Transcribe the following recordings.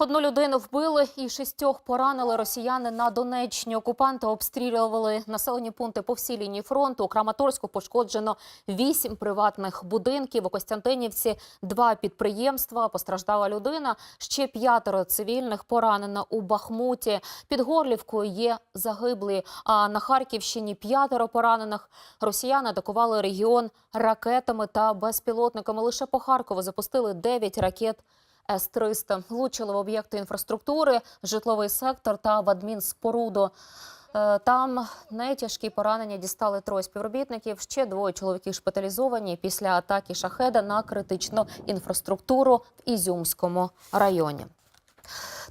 Одну людину вбили і шістьох поранили росіяни на Донеччині. Окупанти обстрілювали населені пункти по всій лінії фронту. У Краматорську пошкоджено вісім приватних будинків. У Костянтинівці два підприємства. Постраждала людина. Ще п'ятеро цивільних поранено у Бахмуті. Під Горлівкою є загиблі. А на Харківщині п'ятеро поранених. Росіяни атакували регіон ракетами та безпілотниками. Лише по Харкову запустили 9 ракет. С-300 влучили в об'єкти інфраструктури, житловий сектор та в адмінспоруду. Е, Там найтяжкі поранення дістали троє співробітників. Ще двоє чоловіків шпиталізовані після атаки шахеда на критичну інфраструктуру в Ізюмському районі.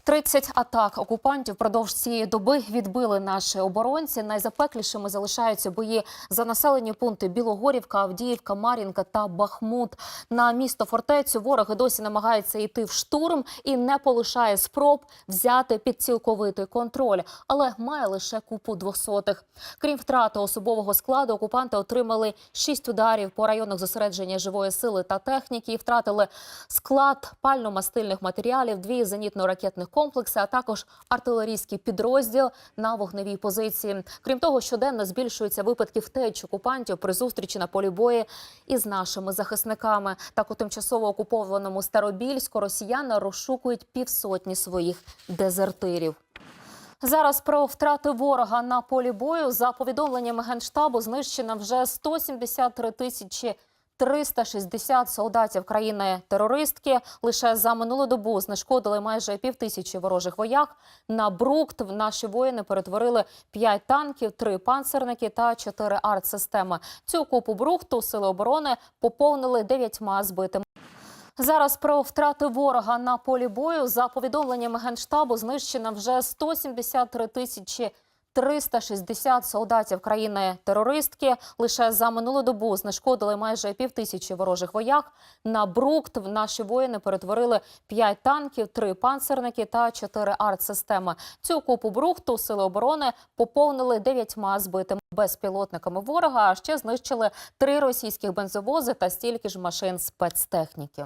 30 атак окупантів впродовж цієї доби відбили наші оборонці. Найзапеклішими залишаються бої за населені пункти Білогорівка, Авдіївка, Мар'їнка та Бахмут. На місто фортецю ворог досі намагається йти в штурм і не полишає спроб взяти під цілковитий контроль, але має лише купу двохсотих. Крім втрати особового складу, окупанти отримали шість ударів по районах зосередження живої сили та техніки. Втратили склад пально-мастильних матеріалів, дві зенітно-ракетних комплекси, а також артилерійський підрозділ на вогневій позиції. Крім того, щоденно збільшуються випадки втеч окупантів при зустрічі на полі бою із нашими захисниками. Так у тимчасово окупованому Старобільську росіяни розшукують півсотні своїх дезертирів. Зараз про втрати ворога на полі бою за повідомленнями генштабу знищено вже 173 тисячі 360 солдатів країни-терористки. Лише за минулу добу знешкодили майже півтисячі ворожих вояк. На брукт наші воїни перетворили 5 танків, 3 панцерники та 4 артсистеми. Цю купу брухту сили оборони поповнили 9 збитими. Зараз про втрати ворога на полі бою за повідомленнями генштабу знищено вже 173 тисячі 360 солдатів країни-терористки. Лише за минулу добу знешкодили майже півтисячі ворожих вояк. На брукт наші воїни перетворили 5 танків, 3 панцерники та 4 артсистеми. Цю купу брухту сили оборони поповнили 9 збитими безпілотниками ворога. А ще знищили три російських бензовози та стільки ж машин спецтехніки.